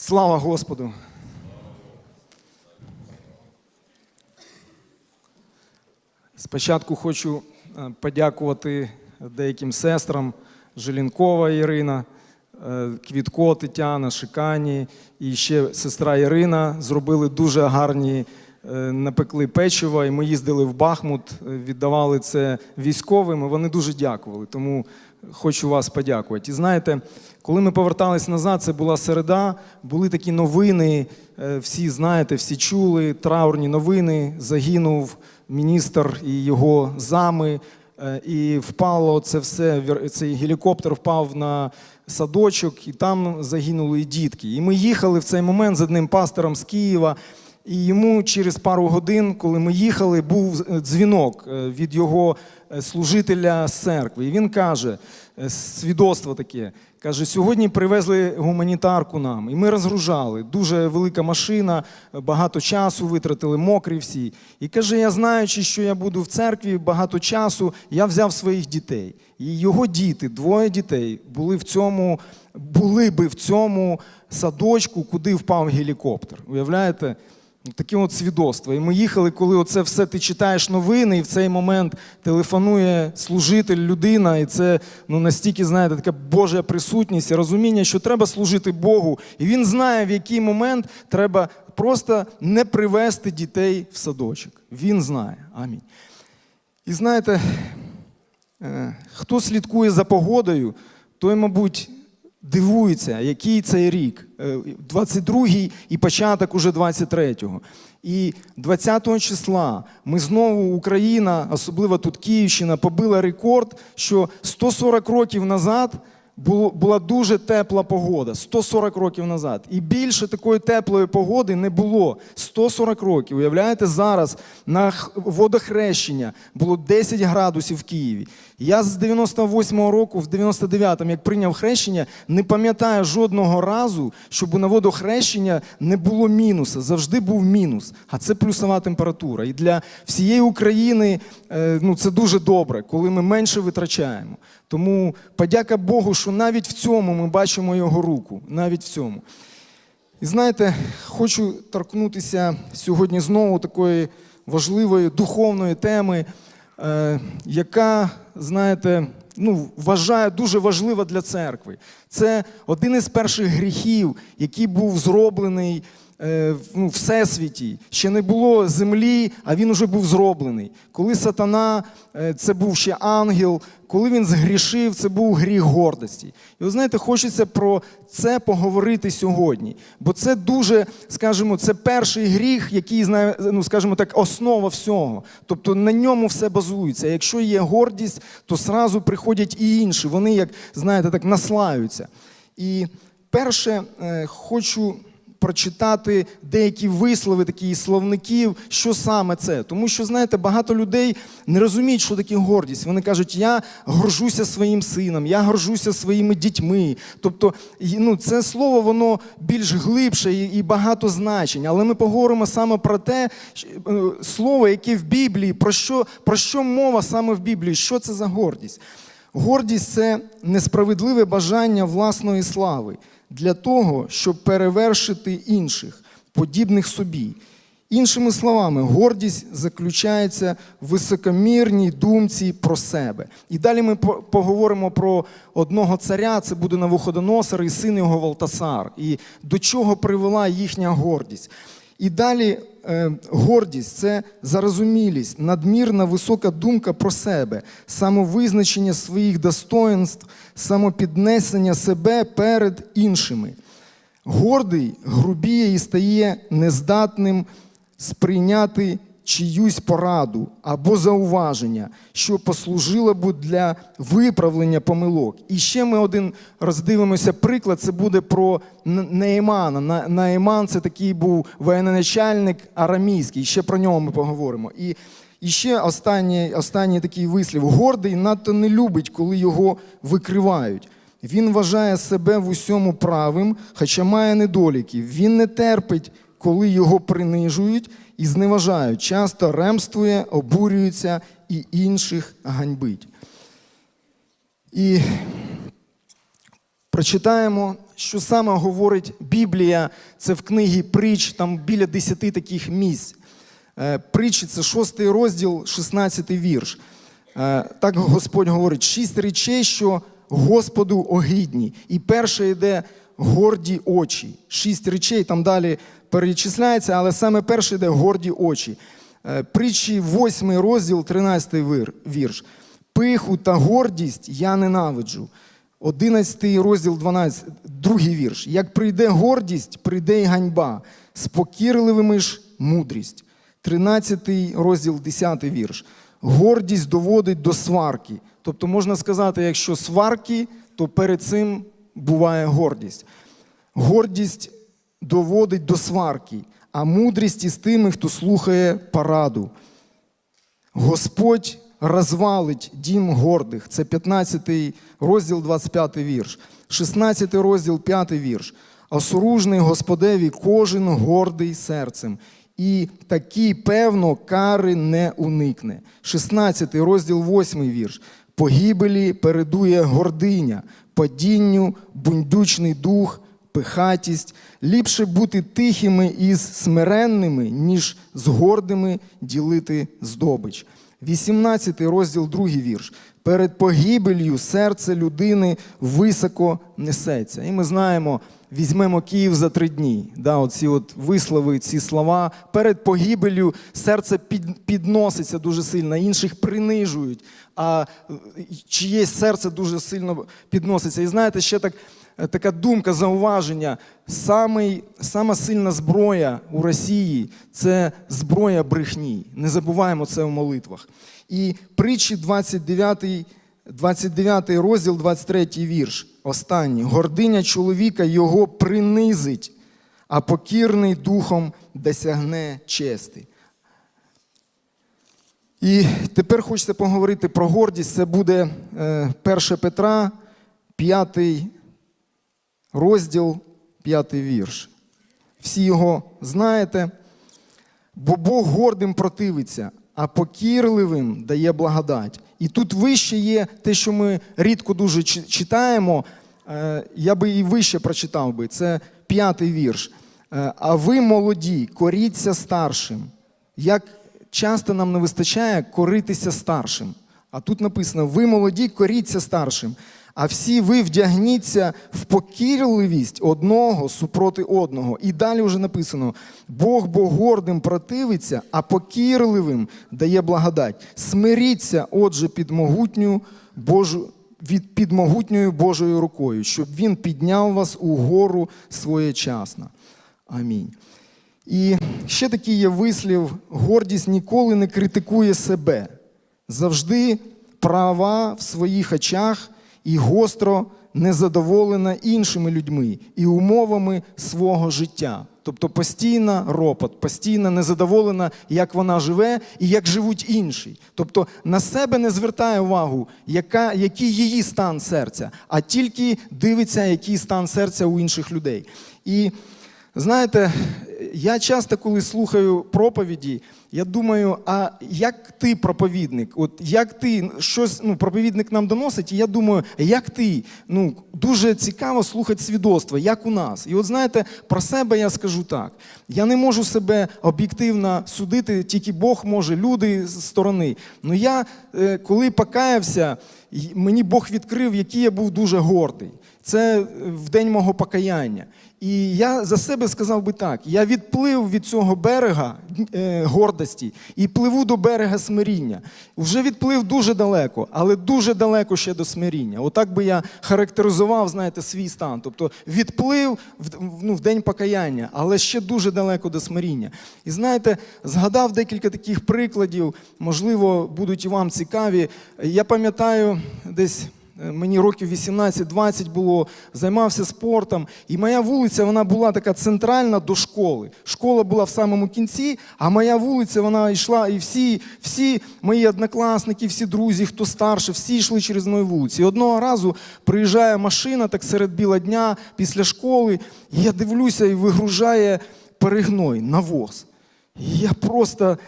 Слава Господу! Спочатку хочу е, подякувати деяким сестрам Желінкова Ірина, е, Квітко Тетяна, Шикані і ще сестра Ірина зробили дуже гарні, напекли печиво, і ми їздили в Бахмут, е, віддавали це військовим, і вони дуже дякували. Тому хочу вас подякувати. І знаєте, коли ми повертались назад, це була середа, були такі новини, е, всі знаєте, всі чули, траурні новини, загинув міністр і його зами. Е, І впало це все, цей гелікоптер впав на садочок, і там загинули і дітки. І ми їхали в цей момент з одним пастором з Києва. І йому через пару годин, коли ми їхали, був е, дзвінок е, від його е, служителя з церкви. І він каже: свідоцтво таке. Каже, сьогодні привезли гуманітарку нам, і ми розгружали. Дуже велика машина, багато часу витратили, мокрі всі. І каже: я знаючи, що я буду в церкві багато часу, я взяв своїх дітей. І його діти, двоє дітей, були в цьому, були би в цьому садочку, куди впав гелікоптер. Уявляєте? Таке от свідоцтво. І ми їхали, коли оце все ти читаєш новини, і в цей момент телефонує служитель, людина, і це ну, настільки, знаєте, така Божа присутність і розуміння, що треба служити Богу. І він знає, в який момент треба просто не привести дітей в садочок. Він знає. Амінь. І знаєте, е, хто слідкує за погодою, той, мабуть, дивується, який цей рік. Е, 22-й і початок уже 23-го. І 20 числа ми знову Україна, особливо тут Київщина, побила рекорд, що 140 років назад була дуже тепла погода. 140 років назад. І більше такої теплої погоди не було. 140 років. Уявляєте, зараз на водохрещення було 10 градусів в Києві. Я з 98-го року, в 99-му, як прийняв хрещення, не пам'ятаю жодного разу, щоб на водохрещення не було мінуса. Завжди був мінус. А це плюсова температура. І для всієї України е, ну, це дуже добре, коли ми менше витрачаємо. Тому подяка Богу, що навіть в цьому ми бачимо його руку. Навіть в цьому. І знаєте, хочу торкнутися сьогодні знову такої важливої духовної теми, яка, знаєте, ну, вважаю дуже важлива для церкви. Це один із перших гріхів, який був зроблений е, ну, всесвіті. Ще не було землі, а він уже був зроблений. Коли сатана, е, це був ще ангел, коли він згрішив, це був гріх гордості. І ви знаєте, хочеться про це поговорити сьогодні. Бо це дуже, скажімо, це перший гріх, який знає, ну, скажімо так, основа всього. Тобто на ньому все базується. Якщо є гордість, то зразу приходять і інші. Вони, як знаєте, так наслаються. І перше, е, хочу прочитати деякі вислови такі словників, що саме це. Тому що, знаєте, багато людей не розуміють, що таке гордість. Вони кажуть, я горжуся своїм сином, я горжуся своїми дітьми. Тобто, ну, це слово воно більш глибше і, багато значень. Але ми поговоримо саме про те, е, слово, яке в Біблії, про що, про що мова саме в Біблії, що це за гордість. Гордість це несправедливе бажання власної слави для того, щоб перевершити інших, подібних собі. Іншими словами, гордість заключається в високомірній думці про себе. І далі ми поговоримо про одного царя, це буде Навуходоносор і син його Валтасар, і до чого привела їхня гордість. І далі е, гордість це зарозумілість, надмірна висока думка про себе, самовизначення своїх достоїнств, самопіднесення себе перед іншими. Гордий грубіє і стає нездатним сприйняти чиюсь пораду або зауваження, що послужило б для виправлення помилок. І ще ми один роздивимося приклад. Це буде про Н- Неємана. На- Наєман це такий був воєноначальник арамійський. Ще про нього ми поговоримо. І, і ще останній, останній такий вислів: гордий надто не любить, коли його викривають. Він вважає себе в усьому правим, хоча має недоліків. Він не терпить, коли його принижують і зневажають. Часто ремствує, обурюється і інших ганьбить. І прочитаємо що саме говорить Біблія. Це в книгі притч, там біля 10 таких місць. Е, Притчі це 6 розділ, 16 вірш. Е, Так Господь говорить: шість речей, що Господу огидні. І перше йде горді очі. Шість речей там далі перечисляється, але саме перше йде горді очі. Е, Притчі 8 розділ, 13 вірш. Пиху та гордість я ненавиджу. 11 розділ 12, другий вірш. Як прийде гордість, прийде й ганьба, з покірливими ж мудрість. 13 розділ, 10 вірш. Гордість доводить до сварки. Тобто можна сказати, якщо сварки, то перед цим буває гордість. Гордість доводить до сварки, а мудрість із тими, хто слухає пораду. Господь розвалить дім гордих. Це 15 розділ, 25 вірш. 16 розділ, 5 вірш. Осоружний Господеві кожен гордий серцем. І такий, певно, кари не уникне. 16 розділ, 8 вірш. Погибелі передує гординя, падінню, бундючний дух, пихатість. Ліпше бути тихими із смиренними, ніж з гордими ділити здобич. 18 розділ, другий вірш. Перед погибелью серце людини високо несеться. І ми знаємо, візьмемо Київ за три дні. Да, оці от вислови, ці слова. Перед погибелью серце під, підноситься дуже сильно, інших принижують, а е, чиєсь серце дуже сильно підноситься. І знаєте, ще так така думка, зауваження. Самий, сама сильна зброя у Росії це зброя брехні. Не забуваємо це в молитвах. І притчі 29, 29 розділ, 23 вірш. Останній. Гординя чоловіка його принизить, а покірний духом досягне чести. І тепер хочеться поговорити про гордість. Це буде е, 1 Петра, 5 розділ, 5 вірш. Всі його знаєте. Бо Бог гордим противиться, а покірливим дає благодать. І тут вище є те, що ми рідко дуже читаємо. Е, Я би і вище прочитав би. Це п'ятий вірш. Е, А ви, молоді, коріться старшим. Як часто нам не вистачає коритися старшим. А тут написано: ви молоді, коріться старшим. А всі ви вдягніться в покірливість одного супроти одного. І далі вже написано: Бог бо гордим противиться, а покірливим дає благодать. Смиріться, отже, під могутню Божу. Від під могутньою Божою рукою, щоб він підняв вас угору своєчасно. Амінь. І ще такий є вислів: гордість ніколи не критикує себе, завжди права в своїх очах і гостро незадоволена іншими людьми і умовами свого життя. Тобто постійно ропот, постійно незадоволена, як вона живе і як живуть інші. Тобто на себе не звертає увагу, яка, який її стан серця, а тільки дивиться, який стан серця у інших людей. І Знаєте, я часто, коли слухаю проповіді, я думаю, а як ти проповідник? От як ти щось ну, проповідник нам доносить, і я думаю, як ти? Ну, дуже цікаво слухати свідоцтва, як у нас. І от знаєте, про себе я скажу так: я не можу себе об'єктивно судити, тільки Бог може, люди з сторони. Ну я е, коли покаявся, мені Бог відкрив, який я був дуже гордий. Це в день мого покаяння. І я за себе сказав би так: я відплив від цього берега е, гордості і пливу до берега смиріння. Вже відплив дуже далеко, але дуже далеко ще до смиріння. Отак би я характеризував, знаєте, свій стан. Тобто відплив в, ну, в день покаяння, але ще дуже далеко до смиріння. І знаєте, згадав декілька таких прикладів, можливо, будуть і вам цікаві. Я пам'ятаю десь. Е, Мені років 18-20 було, займався спортом. І моя вулиця вона була така центральна до школи. Школа була в самому кінці, а моя вулиця вона йшла, і всі, всі мої однокласники, всі друзі, хто старше, всі йшли через мою вулицю. І одного разу приїжджає машина так серед біла дня після школи, і я дивлюся і вигружає перегной, навоз. І я просто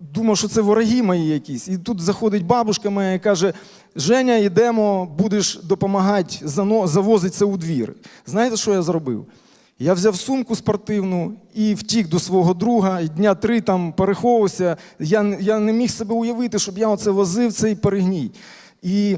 думав, що це вороги мої якісь. І тут заходить бабушка моя і каже: Женя, йдемо, будеш допомагати завозити це у двір. Знаєте, що я зробив? Я взяв сумку спортивну і втік до свого друга, і дня три там переховувався. Я, я не міг себе уявити, щоб я оце возив цей перегній. І,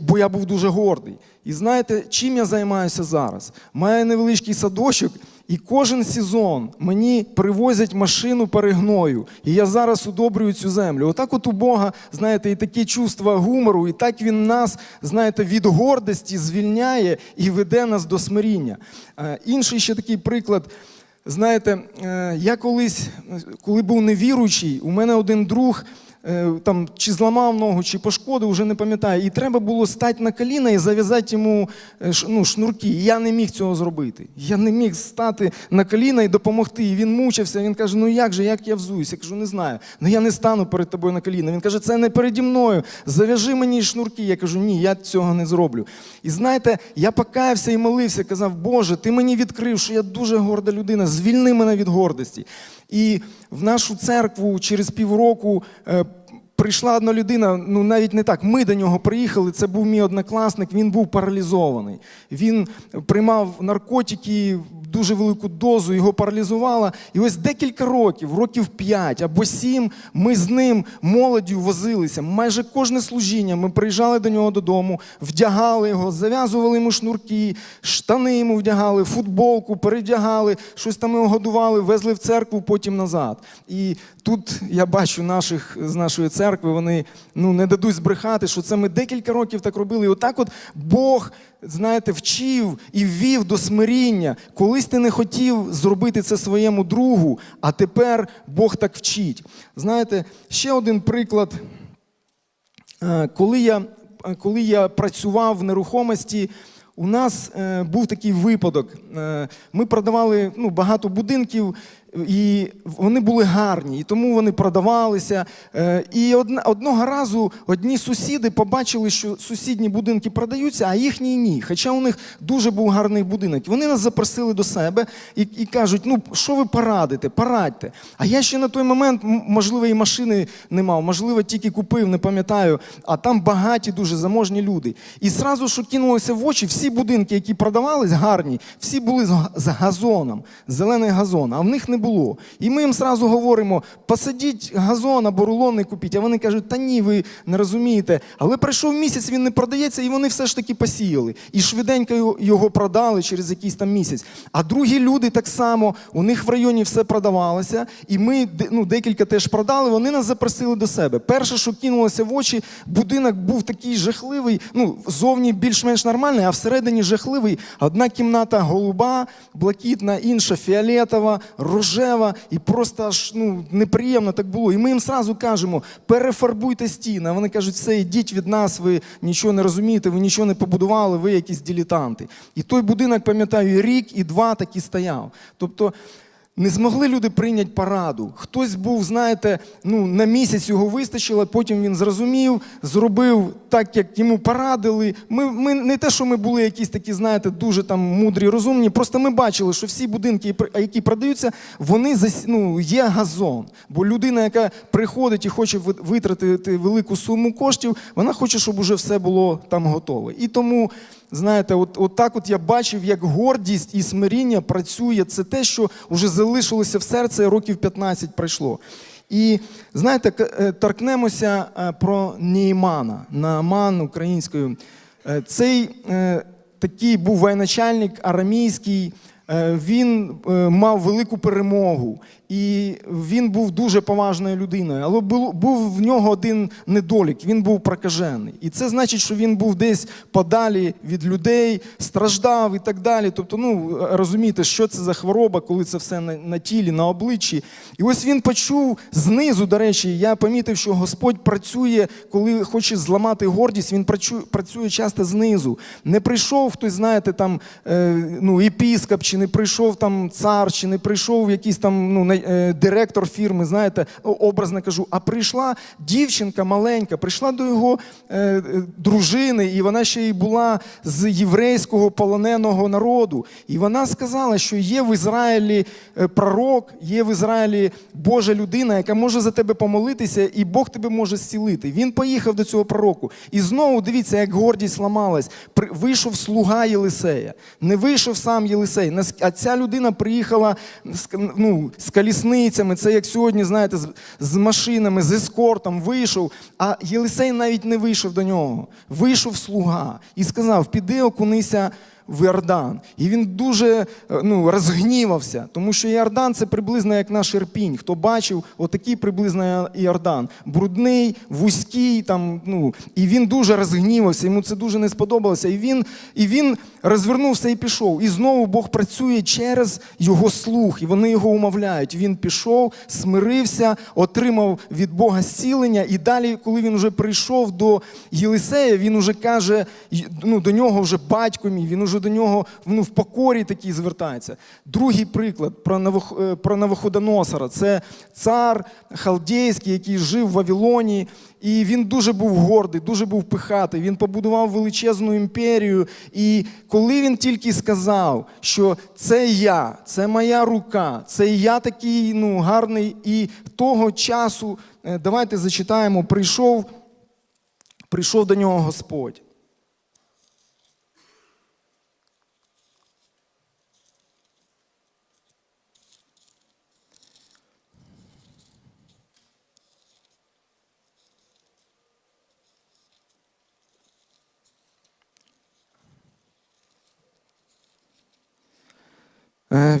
бо я був дуже гордий. І знаєте, чим я займаюся зараз? Маю невеличкий садочок, і кожен сезон мені привозять машину перегною. І я зараз удобрюю цю землю. Отак от у Бога, знаєте, і такі чувства гумору, і так він нас, знаєте, від гордості звільняє і веде нас до смиріння. Е, Інший ще такий приклад. Знаєте, е, я колись, е, коли був невіруючий, у мене один друг там чи зламав ногу, чи пошкодив, вже не пам'ятаю. І треба було стати на коліна і зав'язати йому е, ну, шнурки. Я не міг цього зробити. Я не міг стати на коліна і допомогти. І він мучився. Він каже: Ну як же, як я взуюсь? Я кажу, не знаю. Ну я не стану перед тобою на коліна. Він каже, це не переді мною. Зав'яжи мені шнурки. Я кажу, ні, я цього не зроблю. І знаєте, я покаявся і молився, казав, Боже, ти мені відкрив, що я дуже горда людина, звільни мене від гордості. І в нашу церкву через півроку. Прийшла одна людина, ну навіть не так. Ми до нього приїхали. Це був мій однокласник. Він був паралізований. Він приймав наркотики, дуже велику дозу, його паралізувало. І ось декілька років, років п'ять або сім, ми з ним молоддю возилися. Майже кожне служіння. Ми приїжджали до нього додому, вдягали його, зав'язували йому шнурки, штани йому вдягали, футболку, передягали, щось там його годували, везли в церкву, потім назад. І тут я бачу наших з нашої церкви, вони ну не дадуть збрехати, що це ми декілька років так робили. І отак, от Бог, знаєте, вчив і ввів до смиріння. Колись ти не хотів зробити це своєму другу, а тепер Бог так вчить. Знаєте, ще один приклад. Е, Коли я, е, коли я працював в нерухомості, у нас е, був такий випадок. Ми продавали ну, багато будинків, і вони були гарні, і тому вони продавалися. Е, і одного разу одні сусіди побачили, що сусідні будинки продаються, а їхні ні. Хоча у них дуже був гарний будинок. Вони нас запросили до себе і, і кажуть: ну що ви порадите? Порадьте. А я ще на той момент, можливо, і машини не мав, можливо, тільки купив, не пам'ятаю. А там багаті, дуже заможні люди. І зразу, що кинулося в очі, всі будинки, які продавались, гарні, всі були з га- з газоном, зелений газон, а в них не було. І ми їм зразу говоримо: посадіть газон або рулонний купіть. А вони кажуть, та ні, ви не розумієте. Але пройшов місяць, він не продається, і вони все ж таки посіяли. І швиденько його продали через якийсь там місяць. А другі люди так само, у них в районі все продавалося, і ми ну, декілька теж продали. Вони нас запросили до себе. Перше, що кинулося в очі, будинок був такий жахливий. Ну, зовні більш-менш нормальний, а всередині жахливий. Одна кімната голуба, блакитна, інша фіолетова, рожева, і просто аж ну, неприємно так було. І ми їм сразу кажемо: перефарбуйте стіни. А вони кажуть, все, йдіть від нас, ви нічого не розумієте, ви нічого не побудували, ви якісь ділітанти. І той будинок, пам'ятаю, рік і два такі стояв. Тобто. Не змогли люди прийняти параду. Хтось був, знаєте, ну на місяць його вистачило, потім він зрозумів, зробив так, як йому порадили. Ми, ми не те, що ми були якісь такі, знаєте, дуже там мудрі, розумні. Просто ми бачили, що всі будинки, які продаються, вони ну, є газон. Бо людина, яка приходить і хоче витратити велику суму коштів, вона хоче, щоб уже все було там готове. І тому. Знаєте, от, от так от я бачив, як гордість і смиріння працює. Це те, що вже залишилося в серці, років 15 пройшло. І знаєте, е, торкнемося е, про Неймана, Нааман українською. Е, Цей такий був воєначальник арамійський. Е, Він е, мав велику перемогу, і він був дуже поважною людиною. Але був, в нього один недолік. Він був прокажений. І це значить, що він був десь подалі від людей, страждав і так далі. Тобто, ну розумієте, що це за хвороба, коли це все на, тілі, на обличчі. І ось він почув знизу, до речі, я помітив, що Господь працює, коли хоче зламати гордість, він працює, працює часто знизу. Не прийшов хтось, знаєте, там е, ну, епіскоп чи чи не прийшов там цар, чи не прийшов якийсь там ну, е, директор фірми, знаєте, образно кажу, а прийшла дівчинка маленька, прийшла до його е, е, дружини, і вона ще й була з єврейського полоненого народу. І вона сказала, що є в Ізраїлі е, пророк, є в Ізраїлі Божа людина, яка може за тебе помолитися, і Бог тебе може зцілити. Він поїхав до цього пророку. І знову дивіться, як гордість ламалась. Вийшов слуга Єлисея. Не вийшов сам Єлисей. А ця людина приїхала ну, з колісницями. Це як сьогодні, знаєте, з, з машинами, з ескортом вийшов. А Єлисей навіть не вийшов до нього. Вийшов слуга і сказав: піди окунися в Іордан. І він дуже е, ну, розгнівався, тому що Іордан це приблизно як наш Ірпінь. Хто бачив, отакий приблизно Іордан. Брудний, вузький, там, ну, і він дуже розгнівався, йому це дуже не сподобалося. І він, і він розвернувся і пішов. І знову Бог працює через його слух, і вони його умовляють. Він пішов, смирився, отримав від Бога зцілення. І далі, коли він вже прийшов до Єлисея, він уже каже, ну, до нього вже батько мій, він уже до нього ну, в покорі такий звертається. Другий приклад про, Навух, е, Навуходоносора. Це цар халдейський, який жив в Вавилоні. І він дуже був гордий, дуже був пихатий. Він побудував величезну імперію. І коли він тільки сказав, що це я, це моя рука, це я такий ну, гарний, і того часу, е, давайте зачитаємо, прийшов, прийшов до нього Господь.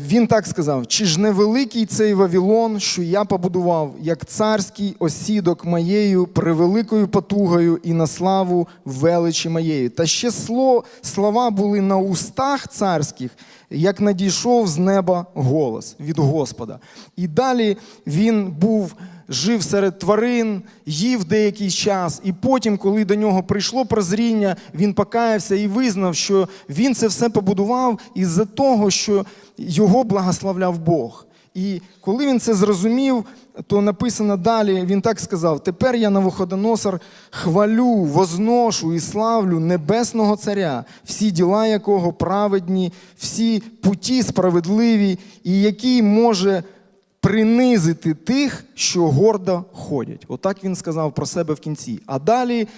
Він так сказав: чи ж не великий цей Вавилон, що я побудував, як царський осідок моєю превеликою потугою і на славу величі моєї. Та ще сло, слова були на устах царських, як надійшов з неба голос від Господа. І далі він був. Жив серед тварин, їв деякий час, і потім, коли до нього прийшло прозріння, він покаявся і визнав, що він це все побудував із-за того, що його благословляв Бог. І коли він це зрозумів, то написано далі, він так сказав: Тепер я Навуходоносор хвалю, возношу і славлю небесного царя, всі діла якого праведні, всі путі справедливі, і який може принизити тих, що гордо ходять. Отак він сказав про себе в кінці. А далі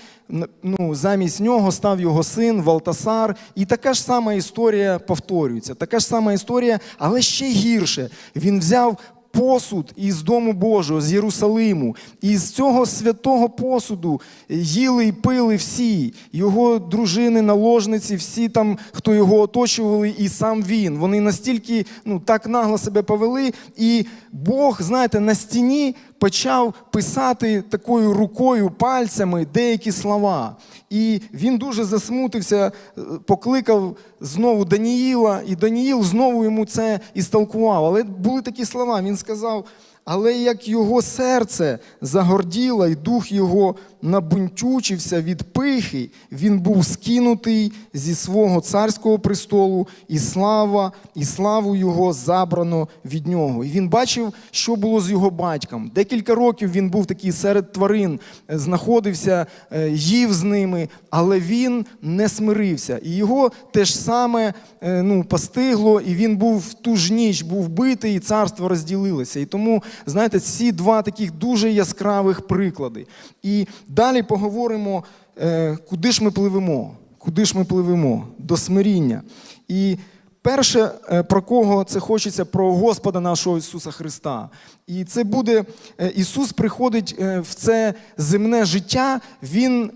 ну, замість нього став його син Валтасар. І така ж сама історія повторюється. Така ж сама історія, але ще гірше. Він взяв. Посуд із Дому Божого, з Єрусалиму. І з цього святого посуду їли і пили всі, його дружини, наложниці, всі там, хто його оточували, і сам він. Вони настільки ну, так нагло себе повели. І Бог, знаєте, на стіні почав писати такою рукою, пальцями деякі слова. І він дуже засмутився, е, покликав знову Даніїла, і Даніїл знову йому це істолкував. Але були такі слова. Він сказав: але як його серце загорділо, і дух його набунтючився від пихи, він був скинутий зі свого царського престолу, і слава, і славу його забрано від нього. І він бачив, що було з його батьком. Декілька років він був такий серед тварин, е, знаходився, е, їв з ними, але він не смирився. І його те ж саме е, ну, постигло, і він був в ту ж ніч, був битий, і царство розділилося. І тому, знаєте, ці два таких дуже яскравих приклади. І далі поговоримо, е, куди ж ми пливемо. Куди ж ми пливемо? До смиріння. І перше, е, про кого це хочеться, про Господа нашого Ісуса Христа. І це буде е, Ісус приходить в це земне життя, Він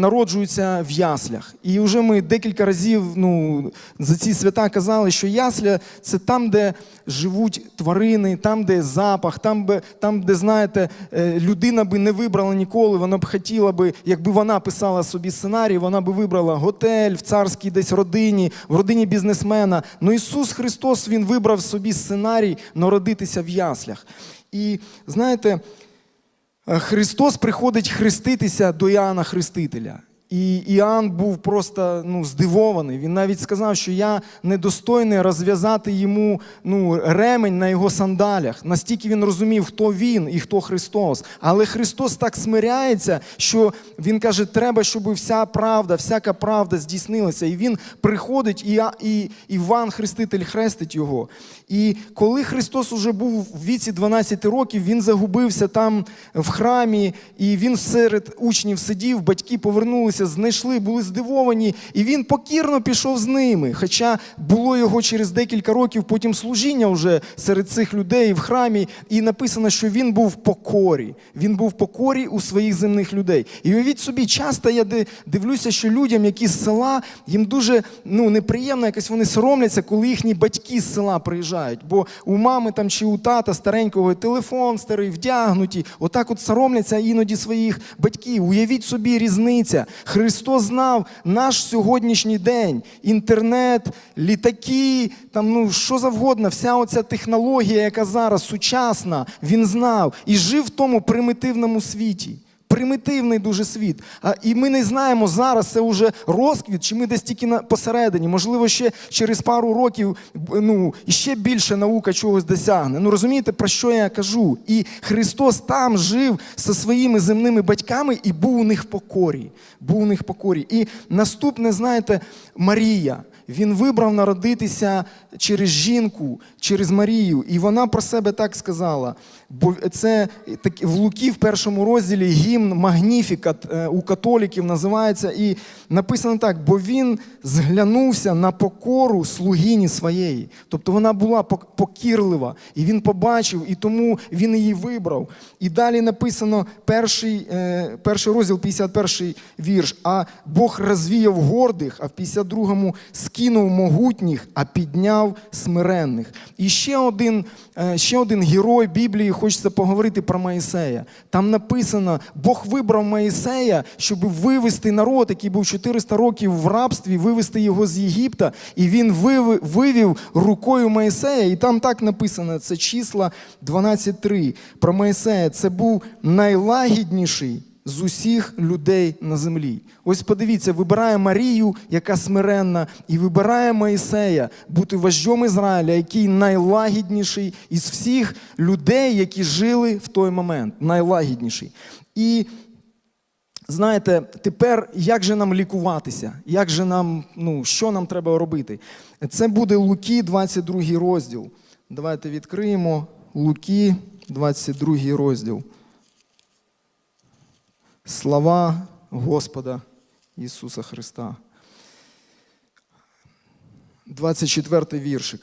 народжується в яслях. І вже ми декілька разів ну, за ці свята казали, що ясля це там, де живуть тварини, там, де запах, там, там, де знаєте, е, людина би не вибрала ніколи, вона б хотіла би, якби вона писала собі сценарій, вона би вибрала готель в царській десь родині, в родині бізнесмена. Ну Ісус Христос Він вибрав собі сценарій народитися в яслях. І знаєте, е, Христос приходить хреститися до Іоанна Хрестителя. І Іоанн був просто ну, здивований. Він навіть сказав, що я недостойний розв'язати йому ну, ремень на його сандалях. Настільки він розумів, хто він і хто Христос. Але Христос так смиряється, що Він каже, треба, щоб вся правда, всяка правда здійснилася. І він приходить, і, і Іван Хреститель хрестить його. І коли Христос уже був в віці 12 років, він загубився там в храмі, і він серед учнів сидів, батьки повернулися, знайшли, були здивовані, і він покірно пішов з ними. Хоча було його через декілька років потім служіння вже серед цих людей в храмі, і написано, що він був в покорі. Він був в покорі у своїх земних людей. І уявіть собі, часто я дивлюся, що людям, які з села, їм дуже ну, неприємно, якось вони соромляться, коли їхні батьки з села приїжджають. Бо у мами там чи у тата старенького телефон старий, вдягнуті. Отак от соромляться іноді своїх батьків. Уявіть собі різниця. Христос знав наш сьогоднішній день. Інтернет, літаки, там ну що завгодно, вся оця технологія, яка зараз сучасна, він знав і жив в тому примітивному світі. Примітивний дуже світ. І ми не знаємо зараз, це вже розквіт, чи ми десь тільки на, посередині. Можливо, ще через пару років ну, ще більше наука чогось досягне. Ну розумієте, про що я кажу? І Христос там жив зі своїми земними батьками і був у них в покорі. Був у них в покорі. І наступне, знаєте, Марія. Він вибрав народитися через жінку, через Марію, і вона про себе так сказала. Бо це в Луки в першому розділі гімн Магніфікат е, у католіків називається, і написано так: бо він зглянувся на покору слугині своєї. Тобто вона була покірлива, і він побачив, і тому він її вибрав. І далі написано перший, е, перший розділ, 51 вірш. А Бог розвіяв гордих, а в 52-му скинув могутніх, а підняв смиренних. І ще один, е, ще один герой Біблії, хочеться поговорити про Моїсея. Там написано, Бог вибрав Моїсея, щоб вивести народ, який був 400 років в рабстві, вивести його з Єгипта. І він вивів рукою Моїсея. І там так написано: це числа 12.3. Про Моїсея. Це був найлагідніший з усіх людей на землі. Ось подивіться, вибирає Марію, яка смиренна, і вибирає Моїсея бути вождем Ізраїля, який найлагідніший із всіх людей, які жили в той момент. Найлагідніший. І знаєте, тепер як же нам лікуватися? Як же нам, ну, що нам треба робити? Це буде Луки, 22 розділ. Давайте відкриємо Луки, 22 розділ. Слава Господа Ісуса Христа. 24 віршик.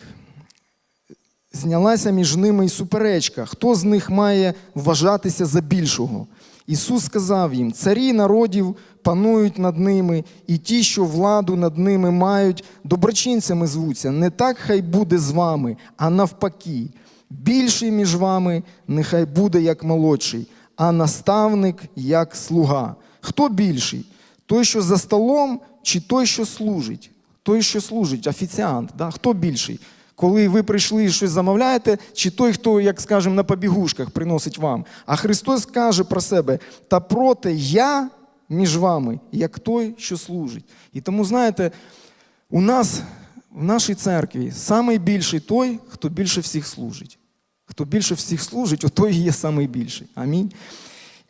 Знялася між ними і суперечка, хто з них має вважатися за більшого. Ісус сказав їм: царі народів панують над ними, і ті, що владу над ними мають, доброчинцями звуться. Не так хай буде з вами, а навпаки. Більший між вами нехай буде як молодший, а наставник як слуга. Хто більший? Той, що за столом, чи той, що служить? Той, що служить, офіціант. Да? Хто більший? Коли ви прийшли і щось замовляєте, чи той, хто, як скажемо, на побігушках приносить вам. А Христос каже про себе: та проте я між вами, як той, що служить. І тому, знаєте, у нас в нашій церкві найбільший той, хто більше всіх служить. Хто більше всіх служить, отой є найбільший. Амінь.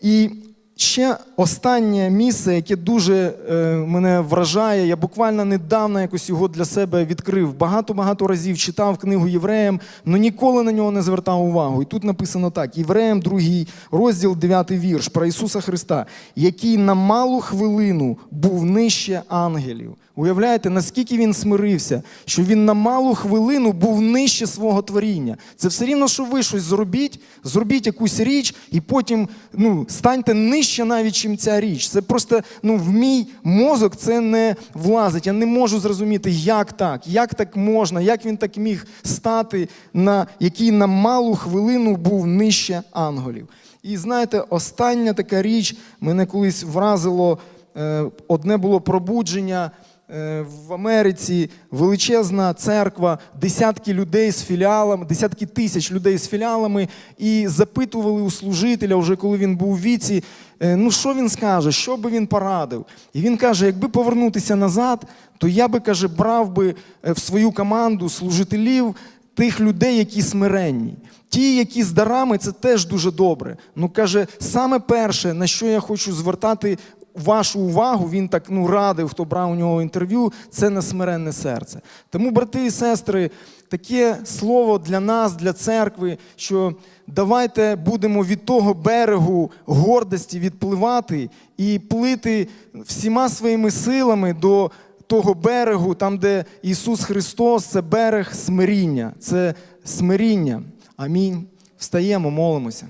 І ще останнє місце, яке дуже е, мене вражає, я буквально недавно якось його для себе відкрив. Багато-багато разів читав книгу Євреям, але ніколи на нього не звертав увагу. І тут написано так: Євреям, другий розділ, 9 вірш про Ісуса Христа, який на малу хвилину був нижче ангелів. Уявляєте, наскільки він смирився, що він на малу хвилину був нижче свого творіння. Це все рівно, що ви щось зробіть, зробіть якусь річ, і потім ну, станьте нижче навіть, чим ця річ. Це просто ну, в мій мозок це не влазить. Я не можу зрозуміти, як так, як так можна, як він так міг стати, на який на малу хвилину був нижче ангелів. І знаєте, остання така річ мене колись вразило. Е, Одне було пробудження. Е, в Америці величезна церква, десятки людей з філіалами, десятки тисяч людей з філіалами, і запитували у служителя, вже коли він був у віці, е, ну що він скаже, що би він порадив. І він каже: якби повернутися назад, то я би каже, брав би е, в свою команду служителів тих людей, які смиренні. Ті, які з дарами, це теж дуже добре. Ну каже, саме перше, на що я хочу звертати вашу увагу, він так ну радив, хто брав у нього інтерв'ю, це на смиренне серце. Тому, брати і сестри, таке слово для нас, для церкви, що давайте будемо від того берегу гордості відпливати і плити всіма своїми силами до того берегу, там, де Ісус Христос, це берег смиріння, це смиріння. Амінь. Встаємо, молимося.